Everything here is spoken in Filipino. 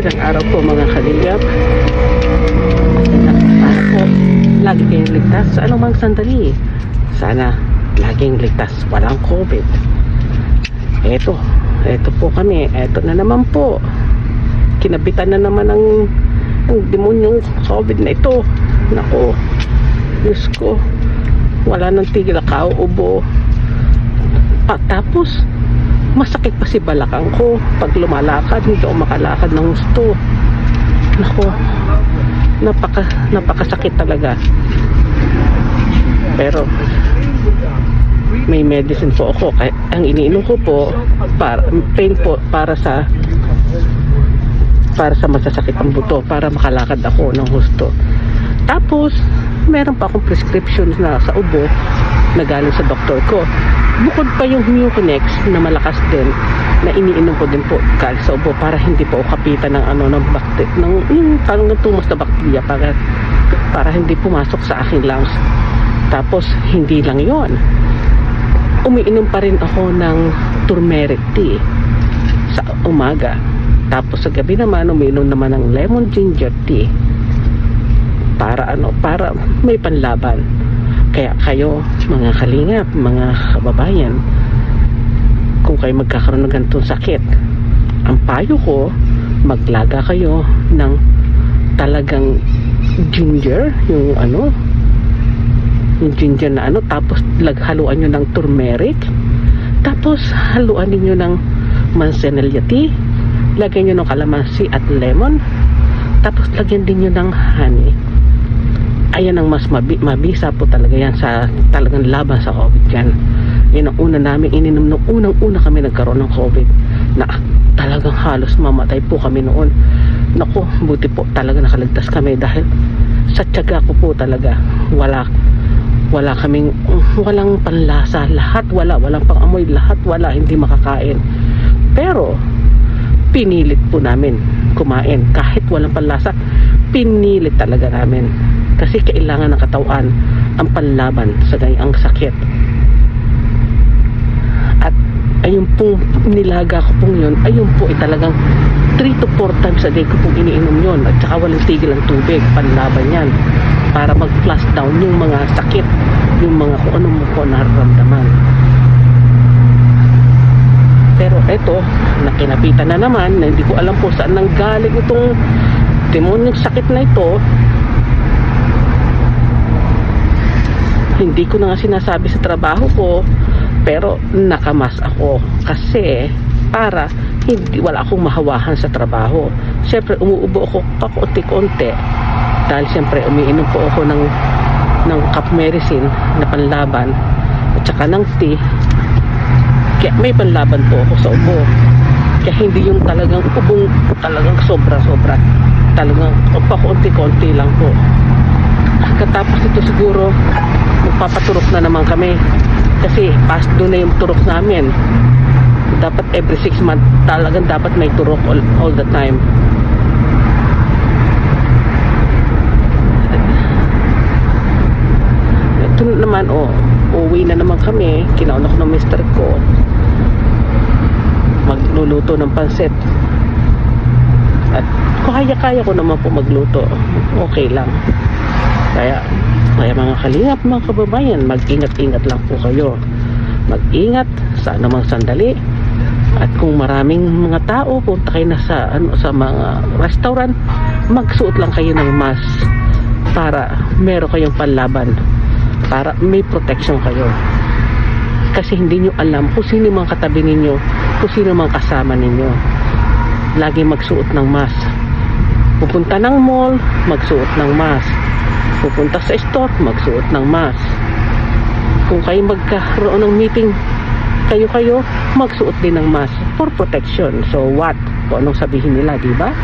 Magandang araw po mga kalingap. Para po, lagi kayong ligtas sa anumang sandali. Sana laging ligtas, walang COVID. Eto, eto po kami. Eto na naman po. Kinabitan na naman ng, ng demonyong COVID na ito. Nako, Diyos ko. Wala nang tigil ubo. At tapos, masakit pa si balakang ko. Pag lumalakad hindi ako makalakad ng gusto. Nako napaka napakasakit talaga. Pero may medicine po ako. Kaya ang iniinom ko po para pain po para sa para sa masasakit ang buto para makalakad ako ng gusto. Tapos meron pa akong prescription na sa ubo na galing sa doktor ko bukod pa yung Mucinex na malakas din na iniinom ko din po galing sa ubo para hindi po ako kapitan ng ano ng bakte ng yung parang tumas na bakterya para para hindi pumasok sa aking lungs. Tapos hindi lang yon umiinom pa rin ako ng turmeric tea sa umaga. Tapos sa gabi naman umiinom naman ng lemon ginger tea para ano para may panlaban kaya kayo mga kalingap mga kababayan kung kayo magkakaroon ng ganitong sakit ang payo ko maglaga kayo ng talagang ginger yung ano yung ginger na ano tapos laghaluan nyo ng turmeric tapos haluan niyo ng manzanilla tea lagyan nyo ng kalamansi at lemon tapos lagyan din nyo ng honey ayan ang mas mabi, mabisa po talaga yan sa talagang laban sa COVID yan yun ang una namin ininom nung unang una kami nagkaroon ng COVID na talagang halos mamatay po kami noon. Naku buti po talaga nakaligtas kami dahil sa tiyaga ko po talaga wala wala kaming walang panlasa lahat wala walang pangamoy lahat wala hindi makakain. Pero pinilit po namin kumain. Kahit walang panlasa pinilit talaga namin kasi kailangan ng katawan ang panlaban sa ganyang sakit. At ayun pong nilaga ko pong yun ayun po ay talagang 3 to 4 times a day ko pong iniinom yun. At saka walang tigil ang tubig panlaban yan para mag flush down yung mga sakit yung mga kung ano mo po nararamdaman. Pero eto nakinapitan na naman na hindi ko alam po saan nang galing itong demonyong sakit na ito hindi ko na nga sinasabi sa trabaho ko pero nakamas ako. Kasi para hindi wala akong mahawahan sa trabaho. Syempre umuubo ako pakunti-kunti dahil syempre umiinom po ako ng ng cup medicine na panlaban. At saka ng tea. Kaya may panlaban po ako sa ubo. Kaya hindi yung talagang ubong talagang sobra-sobra. Talagang pakunti-kunti lang po. Katapos ito siguro magpapaturok na naman kami. Kasi past doon na yung turok namin. Dapat every 6 months talagang dapat may turok all, all the time. Ito naman oh. Uuwi na naman kami. Kinauna ng mister ko. Magluluto ng pansit. At kaya-kaya ko naman po magluto. Okay lang. Kaya kaya mga kalingap mga kababayan mag-ingat-ingat lang po kayo. Mag-ingat sa anumang sandali. At kung maraming mga tao punta kayo na sa, ano, sa mga restaurant magsuot lang kayo ng mask para meron kayong panlaban para may protection kayo. Kasi hindi nyo alam kung sino mga katabi ninyo kung sino mga kasama ninyo. Lagi magsuot ng mask. Pupunta ng mall magsuot ng mask pupunta sa store magsuot ng mask. Kung kayo magkaroon ng meeting kayo-kayo magsuot din ng mask for protection. So what? Kung anong sabihin nila di ba